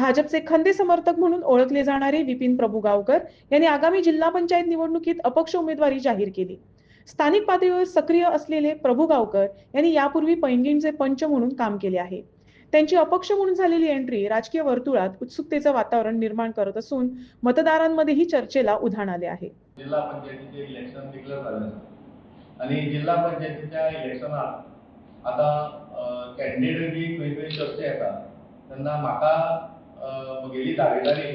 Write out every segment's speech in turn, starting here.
भाजपचे खंदे समर्थक म्हणून ओळखले जाणारे विपिन प्रभू गावकर यांनी आगामी जिल्हा पंचायत निवडणुकीत अपक्ष उमेदवारी जाहीर केली. स्थानिक पातळीवर सक्रिय असलेले प्रभू गावकर यांनी यापूर्वी पैंगीणचे पंच म्हणून काम केले आहे. त्यांची अपक्ष म्हणून झालेली एंट्री राजकीय वर्तुळात उत्सुकतेचं वातावरण निर्माण करत असून मतदारांमध्येही चर्चेला उधाण आले आहे. जिल्हा पंचायतीचे इलेक्शन डिक्लेअर झाले आणि जिल्हा पंचायतीच्या इलेक्शनात आता कॅन्डिडेट जी खंय खंय चर्चा येता तेन्ना म्हाका म्हगेली दावेदारी.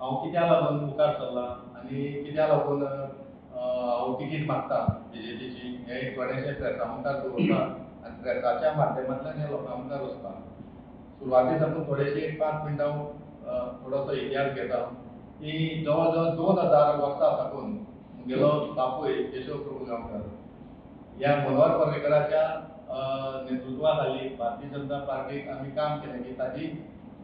हांव कित्या लागून मुखार सरला आनी कित्या लागून हांव तिकीट मागता. म्हणजे बीजेपीची हे थोडेशे प्रेसा मुखार दवरता आनी प्रेसाच्या माध्यमांतल्यान हे लोकां मुखार वचता सुरवाते साकून थोडेशे एक पांच मिनटां हांव, थोडोसो इतिहास घेता. की जवळ जवळ दोन हजार वर्सां साकून मुगेलो बापूय केशव प्रभू गांवकर. ह्या मनोहर पर्रेकराच्या नेतृत्वा खाली भारतीय जनता पार्टीक आमी काम केलें की ताची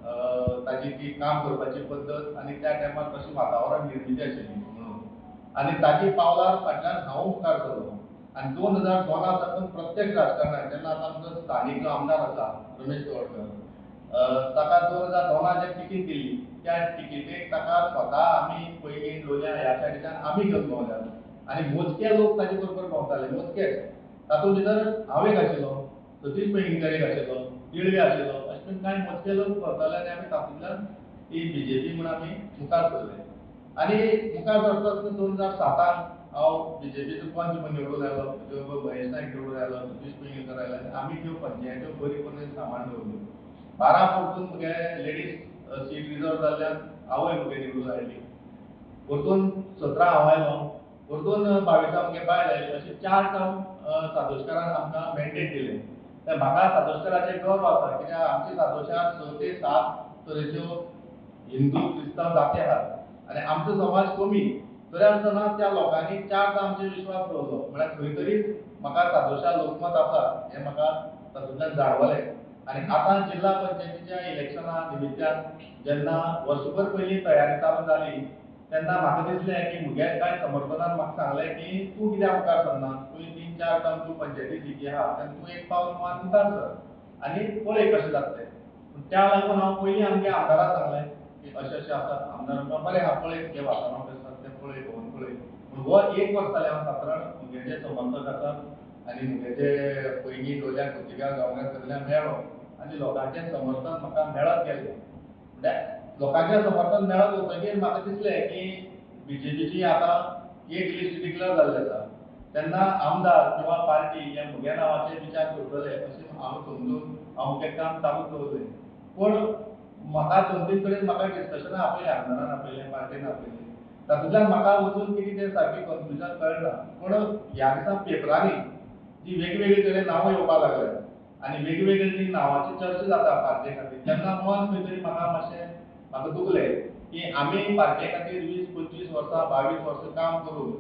ताची ती काम करपाची पद्दत आनी त्या टायमार कशी वातावरण निर्मिती आशिल्ली म्हणून आनी ताची पावलार फाटल्यान हांव मुखार सरलो आनी दोन हजार दोना साकून प्रत्येक राजकारणात जेन्ना आतां आमचो स्थानीक जो आमदार आसा रमेश तवडकर ताका दोन हजार दोना जे तिकीट दिल्ली त्या तिकीटेक ताका स्वता आमी पयलीं लोलयां ह्या सायडीच्यान आमी घेवन भोंवल्यात आनी मोजके लोक ताचे बरोबर भोंवताले मोजकेच तातूंत भितर हांव एक आशिल्लो सतीश पैंगीणकर एक आशिल्लो दिळवे आशिल्लो अशे कांय मोजके लोक भोंवताले आनी आमी तातूंतल्यान ती बीजेपी म्हण आमी मुखार सरले आनी मुखार सरता आसतना दोन हजार सातांक हांव बीजेपीचो पंच म्हणून निवडून आयलो म्हजे बरोबर महेश नायक निवडून आयलो सतीश पैंगीणकर आयलो आनी आमी त्यो पंचायत्यो बरी करून सामान दवरल्यो बारा परतून मुगे लेडीज सीट रिजर्व जाल्ल्यान आवय मुगे निवडून आयली परतून सतरा हांव आयलो परतून बावीसा मुगे बायल आयली अशें चार टर्म सादोशकारान आमकां मॅन्डेट दिलें. म्हाका सातोशकाराचेर गर्व आसा कित्याक आमच्या सातोशार स ते सात तरेच्यो हिंदू क्रिस्तांव जाती आसात आनी आमचो समाज कमी तरी आसतना त्या लोकांनी चार आमचेर विश्वास दवरलो म्हळ्यार खंय तरी म्हाका सातोशा लोकमत आसा हें म्हाका तातूंतल्यान जाणवलें आनी आतां जिल्हा पंचायतीच्या इलेक्शना निमित्यान जेन्ना वर्सभर पयलीं तयारी चालू जाली तेन्ना म्हाका दिसलें की म्हगे कांय समर्थनान म्हाका सांगलें की तूं कित्याक मुखार सरना तुवें तीन चार टर्म पंचायती जी हा तेन्ना तूं एक पावल मात मुखार सर. आनी पळय कशें जातलें पूण त्या लागून हांव पयलीं आमगे आमदाराक सांगलें की अशें अशें आसा आमदार बरें आहा पळय कितें वातावरण कशें आसा तें पळय पळय पूण हो एक वर्स जालें हांव सातारण म्हगे जे समर्थक आसात आनी म्हगे जे पयलीं लोलया खोतिगांव गांवकार सगळ्यांक मेळ्ळो आनी लोकांचें समर्थन म्हाका मेळत गेलें. म्हणल्यार लोकांचें समर्थन मेळत वतकीर म्हाका दिसलें की बीजेपीची आतां एक लिस्ट डिक्लेअर जाल्ली आसा तेन्ना आमदार किंवा पार्टी हे म्हगे नांवाचे विचार करतले अशें हांव समजून हांव म्हजें काम चालू दवरलें पूण म्हाका दोन कडेन म्हाका डिस्कशनां आपयलें आमदारान आपयलें पार्टीन आपयलें तातूंतल्यान म्हाका वचून कितें तें सारकें कन्फ्युजन कळना पूण ह्या दिसा पेपरांनी जी वेगवेगळे तरेन नांवां येवपाक लागल्यात आनी वेगवेगळी जी नांवाची चर्चा जाता पार्टे खातीर तेन्ना मन खंय तरी म्हाका मातशें म्हाका दुखलें की आमी पार्टे खातीर वीस पंचवीस वर्सां बावीस वर्सां काम करून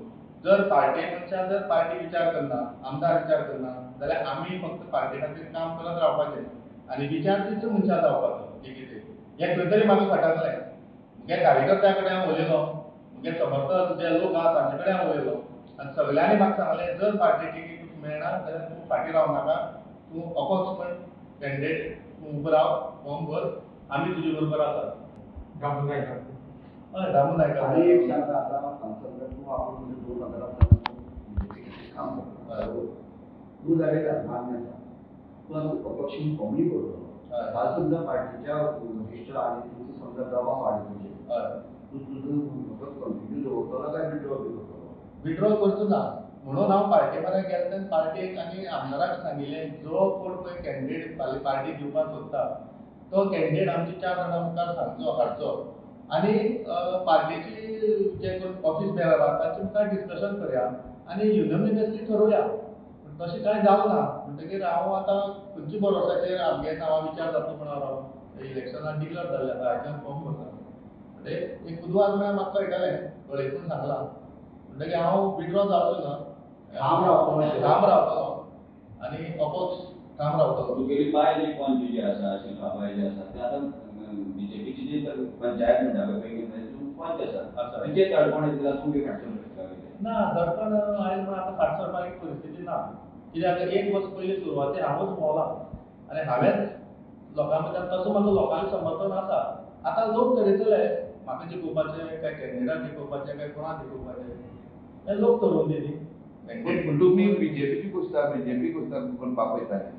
जर पार्टी मनशां जर पार्टी विचार करना आमदार विचार करना जाल्यार आमी फक्त पार्टी खातीर काम करत रावपाचें आनी विचार तीच मनशां म्हणजे जावपाचो एक हें खंय तरी म्हाका खटकलें मुगे कार्यकर्त्या कडेन हांव उलयलो मुगे समर्थक जे लोक आहा तांचे कडेन हांव उलयलो आनी सगळ्यांनी म्हाका सांगलें जर पार्टी टिकेट मेळना जाल्यार तूं फाटीं राव नाका. तूं अपक्ष पण. कॅन्डिडेट तूं उबो राव फॉर्म भर. आमी तुजे बरोबर आसा आणि एक सांगा आता आपण म्हणजे दोन काम करतो पण कमी करतो समजा पार्टीच्या वरिष्ठ आणि तुमचे समजा दबाव तू तुझं काय विड्रॉ करचो ना. म्हणून हांव पार्टी बरें गेले पार्टीक आनी आमदाराक सांगिल्लें जो कोण पळय कॅन्डिडेट पार्टी दिवपाक सोदता तो कॅन्डिडेट आमच्या चार जाणां मुखार सांगचो हाडचो आनी पार्टीची जे कोण ऑफिस बेरर आहा तांचे मुखार डिस्कशन करया आनी युनॅमिनसली ठरोवया. पूण तशें कांय जावं ना. म्हणटकीर हांव आतां खंयच्या भरोसाचेर आमगे नांवां विचार जातलो म्हणून हांव इलेक्शनाक डिक्लेअर जाल्लें आतां हाच्यान फॉर्म भरता म्हणजे एक बुधवार म्हळ्यार म्हाका कळटलें कळयतून सांगलां. म्हणटकीर हांव विड्रॉ जावचो ना. ठाम रावतलो. ठाम रावतलो आनी अपक्ष ठाम रावतलो तुगेली बाय जी पंच जी आसा शिल्पा बाय जी आसा ते आतां जी पंचायत पळय पंच आसा. म्हणजे तळपण येतला तूं बी फाटसून ना दडपण आयज म्हण आतां फाट सरपाची परिस्थिती ना कित्याक एक वर्स पयलीं सुरवातेर हांवूच भोंवला आनी हांवेंच लोकां भितर तसो म्हाका लोकांचें समर्थन आसा आता लोक ठरयतले म्हाका जिखोवपाचे काय कॅन्डिडेट जिखोवपाचे काय कोणाक जिखोवपाचे हे लोक ठरोवन दिली तुम्ही बीजेपीची कुस्ता बीजेपी कुस्ता कोण पापयताले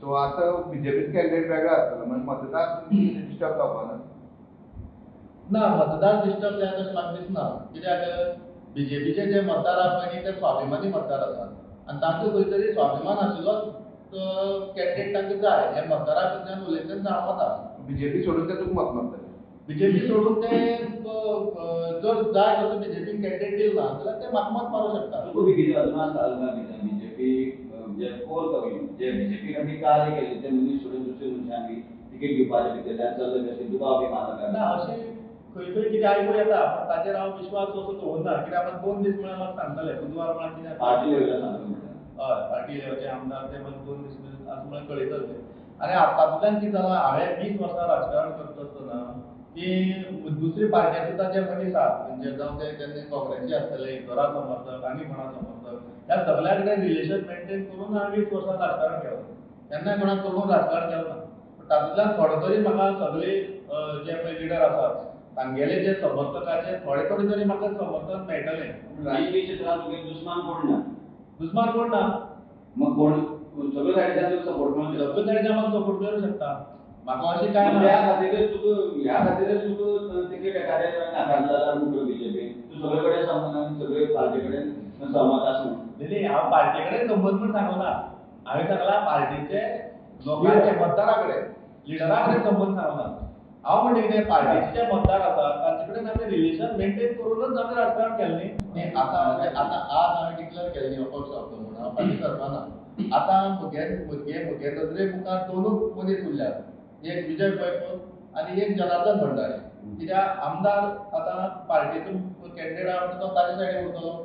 सो आता बीजेपी कॅन्डिडेट वेगळा आसतलो म्हणजे मतदार डिस्टर्ब जावपा ना ना मतदार डिस्टर्ब जाय तशें म्हाका दिसना कित्याक बीजेपीचे जे मतदार आसा पळय न्ही ते स्वाभिमानी मतदार आसात आनी तांचो खंय तरी स्वाभिमान आशिल्लो कॅन्डिडेट तांकां जाय हे मतदारा कडल्यान उलयतना जाणवता बीजेपी सोडून ते तुका मत मारतले बीजेपी सोडून ते जर जाय तसो बीजेपीन कॅन्डिडेट दिलो ना जाल्यार ते म्हाका मत मारूं शकता तुम्ही किती अजून चालना बीजेपी जे कोर कवी जे बीजेपी खातीर कार्य केले ते मनीस सोडून दुसरे मनशांक तिकेट घेवपाचे भितर चल्ले कशें तुका बी ना मानता अशें खंय तरी कितें आयकूं येता पूण ताचेर हांव विश्वास असो दवरना कित्याक म्हाका दोन दीस म्हळ्यार म्हाका सांगताले बुधवार म्हळ्यार कितें पार्टी हय पार्टी लेवलचे आमदार ते म्हाका दोन दीस आतां म्हळ्यार कळयतले आनी तातूंतल्यान कितें जालां हांवें वीस वर्सां राजकारण करता आसतना की दुसरी पार्टी सुद्दां जे मनीस आहात म्हणजे जावं ते तेन्ना काँग्रेसी आसतले इतरा समर्थक आनी कोणा समर्थक ह्या सगळ्या कडेन रिलेशन मेंटेन करून हांवें वीस वर्सां राजकारण केलां. केन्नाय कोणाक करून राजकारण केलें ना तातूंतल्यान थोडे तरी म्हाका सगळे जे पळय लिडर आसात तांगेले जे समर्थकाचे थोडे थोडे तरी म्हाका समर्थन मेळटलें राजकीय क्षेत्रात तुगे दुस्मान कोण ना? दुस्मान कोण ना? मग कोण? सगळ्या सायडीच्यान तुका सपोर्ट दिलो सगळे तरेचे म्हाका सपोर्ट करूं शकता. म्हाका अशें काय ना खातीरच तुका ह्या खातीरच तुका तिकेट एखाद्या नाकारला जाल्यार मुखार बीजेपी? तूं सगळे कडेन संबंध सगळे पार्टी कडेन सहमत आसा नाही, हांव पार्टी कडेन संबंद म्हूण सांगलो ना हांवें सांगला पार्टीचे लोकांचे मतदारा कडेन लिडरा कडेन संबंद सांगलो हांव म्हणटा कितें पार्टीचे जे मतदार आसात तांचे कडेन आमी रिलेशन मेंटेन करूनच आमी राजकारण केलें न्ही. न्ही आतां आतां आज हांवें डिक्लेअर केलें न्ही अपक्ष आसलो म्हणून हांव पार्टी करपाना आतां म्हगे म्हगे म्हगे नदरे मुखार दोनूच मनीस उरल्यात एक विजय पैपल आनी एक जनार्दन भंडारी. कित्याक आमदार आतां पार्टीचो कॅन्डिडेट आहा म्हणटा तो ताजे सायडीन उरतलो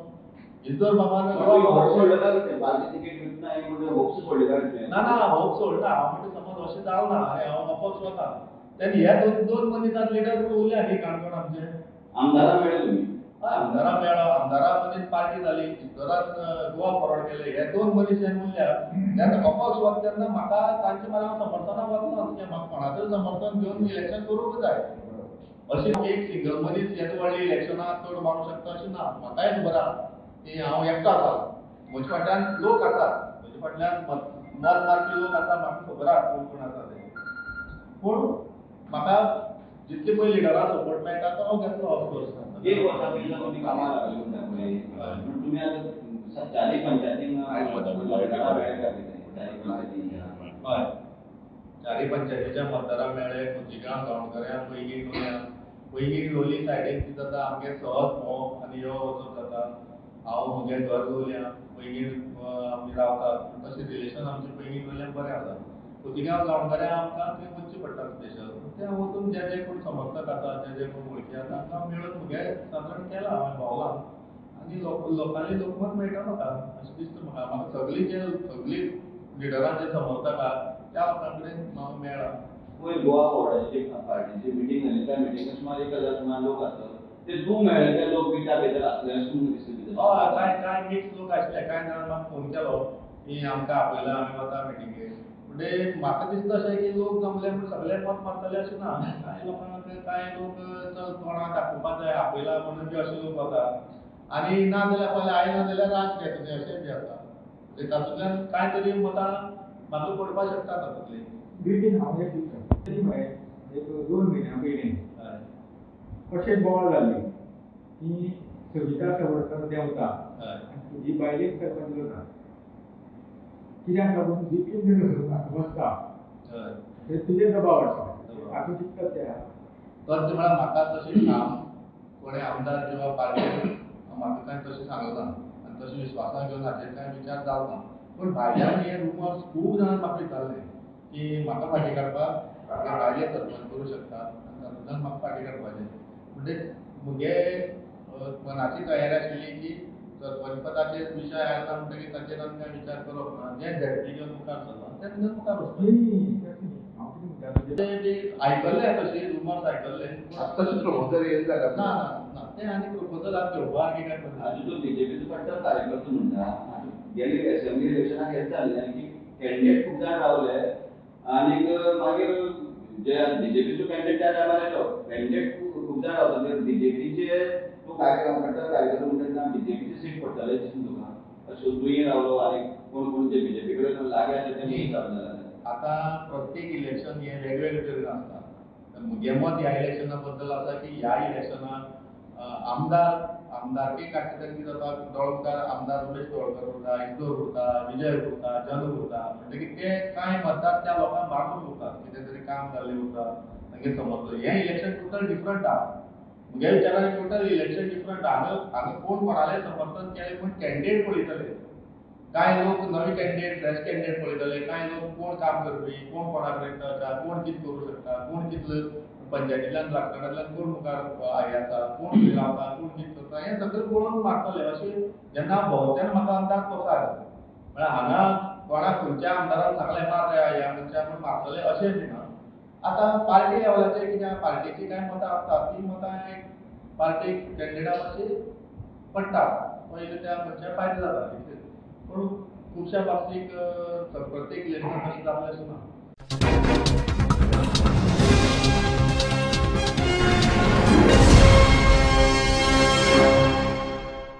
इतर होप्स सोडले बाबा काय ते पार्टी तिकेट घेतली नाही होप्स सोडले काय ते ना ना होप सोडना हांव म्हणटा समज अशें जावं ना. आनी हांव अपक्ष वता तेन्ना हे दोन दोन मनीसात लिडर उरल्या न्ही काणकोण आमचे आमदारां मेळ्ळे तुमी हय आमदारा मेळ्ळो आमदारा मनीस पार्टी जाली इतरान गोवा फॉरवर्ड केले हे दोन मनीस जेन्ना उरल्या तेन्ना अपक्ष वता तेन्ना म्हाका तांचे हांव समर्थनाक वचना कित्याक म्हाका कोणाचें समर्थन घेवन इलेक्शन करूंक जाय अशें एक सिंगल मनीस येदो व्हडले इलेक्शनाक चड मारूं शकता अशें ना. म्हाकाय खबर आहा की हांव एकटो आसा म्हजे फाटल्यान लोक आसात म्हजे फाटल्यान मत मत मारपी लोक आसा म्हाका खबर आहा कोण कोण आसा ते? पूण म्हाका जितले पळय लिडराक सपोर्ट मेळटा तो हांव घेतलो ऑफकोर्स एक वर्सा पयलीं तुमी कामां लागली म्हणटा पळय पूण तुमी आतां चारी पंचायतीन मतदारां हय. चारी पंचायतीच्या मतदारांक मेळ्ळे खोतीगांव गांवकऱ्या पैंगीण लोलयां पैंगीण लोलयें सायडीन कितें जाता आमगे सहज भोंवप आनी यो वचप जाता हांव म्हजें घर लोलयां पैंगीण आमी रावतात तशें रिलेशन आमचें पैंगीण लोलयां बरें आसा खोतीगांव गांवकऱ्या आमकां थंय वचचें पडटा स्पेशल ते वचून जे जे कोण समर्थक आसा जे जे कोण वळखी आसा तांकां मेळून म्हगे सादारण केलां हांवें भोंवलां आनी लोक लोकांनी लोकमत मेळटा म्हाका अशें दिसता म्हाका म्हाका सगळीं जे सगळीं लिडरांचे समर्थक आहा त्या लोकां कडेन हांव मेळ्ळा पयर गोवा बोर्डाची पार्टीची मिटींग जाली त्या मिटींगेक सुमार एक हज़ार सुमार लोक आसतात ते तूं मेळ्ळे ते लोक बिटा भितर आसले अशें तुमकां दिसलें हय काय काय मिक्स लोक आसले कांय जाणां म्हाका फ़ोन केलो की आमकां आपयला आमी वता मिटिंगेक म्हणजे म्हाका दिसता अशें की लोक जमले म्हण सगळे मत मारतले अशें ना कांय लोकांक कांय लोक चल तोंडां दाखोवपा जाय आपयला म्हणून बी अशे लोक वतात आनी ना जाल्यार पयले आयना जाल्यार राग घेतले अशें बी आसा म्हणजे तातूंतल्यान कांय तरी मतां म्हाका पडपाक शकता तातूंतली बिल्डींग हांव एक एक दोन म्हयन्या पयलीं अशें बोवाळ जाल्ली की सविता सावरकर देंवता. तुजी बायलेक सरपंच जाता कित्याक लागून जितली बसता हय ते तुजे दबाव आसा दबाव. आतां चिंतता त्या तर ते म्हळ्यार म्हाका तशें काम कोणें आमदार किंवा पार्टी म्हाका कांय तशें सांगलें ना आनी तशें विश्वासान घेवन हाचेर कांय विचार जालो ना पूण भायल्यान हे रुमर्स खूब जाणां म्हाका विचारले की म्हाका फाटीं काडपाक बायले सरपंच करूं शकता. आनी तातूंतल्यान म्हाका फाटीं काडपाचें म्हणजे म्हगे अ, मनाची तयारी आशिल्ली की सरपंच पदाचेर विशय आयला म्हणटकीर ताचेर आमी कांय विचार करप ना जें झेडपी घेवन मुखार चलता तें घेवन मुखार म्हणटा म्हणजे ते बी आयकल्ले तशी रुमर्स आयकल्ले तशें प्रपोजल येयला ना. जाल्यार ना ना. ते आनी प्रपोजल आतां घेवपा की काय करना आजून तो बीजेपीचो कट्टर कार्यकर्तो म्हणटा गेले असेंब्ली इलेक्शनाक हेच जाल्लें की कॅन्डिडेट खूब जाण रावले आनीक मागीर जे बीजेपीचो कॅन्डिडेट त्या टायमार येलो कॅन्डिडेट खूब जाण रावता बीजेपीचे कार्यक्रम करता कार्यक्रम म्हणटा बीजेपीची सीट पडटले दिसून तुका अशें तुयें रावलो आनी कोण कोण जे बीजेपी कडेन लागे आसा ते जाल्यार आता प्रत्येक इलेक्शन हे वेगवेगळे तरेन आसता म्हगे मत ह्या इलेक्शना बद्दल आसा की ह्या इलेक्शनाक आमदार आमदारकी काडटना कितें जाता दौलकार आमदार उमेश दौलकर उरता इंदोर उरता विजय उरता जन उरता म्हणटकीर ते कांय मतदार त्या लोकांक बांदून उरतात कितें तरी काम जाल्लें उरता तांगे समजलो. हें इलेक्शन टोटल डिफरंट आहा विचारान टोटल इलेक्शन डिफरंट हांगा हांगा कोण कोणाले समर्थन? केलें पण कॅन्डिडेट पळयतले कांय लोक नवे कॅन्डिडेट फ्रेश कॅन्डिडेट पळयतले कांय लोक? कोण काम करपी कोण कोणा करता कोण कितें करूं शकता? कोण कितलो पंचायतींतल्यान राजकारणांतल्यान कोण मुखार हे आसा कोण खंय रावता कोण कितें करता हें सगळें पळोवन मारतले अशें जेन्ना भोंवतेन म्हाका अंदाज कसो आयलो म्हळ्यार हांगा कोणाक खंयच्या आमदारान सांगलें मार रे ह्या मनशाक म्हूण मारतले अशें बी ना. आतां पार्टी लेवलाचेर कितें आहा, पार्टीची कांय मतां आसता ती मतां एक पार्टीक कॅन्डिडेटा मातशी पडटा पयलीं त्या मनशाक फायदो जाता पूण खुबश्या बाबतीक प्रत्येक इलेक्शन अशें जातलें अशें ना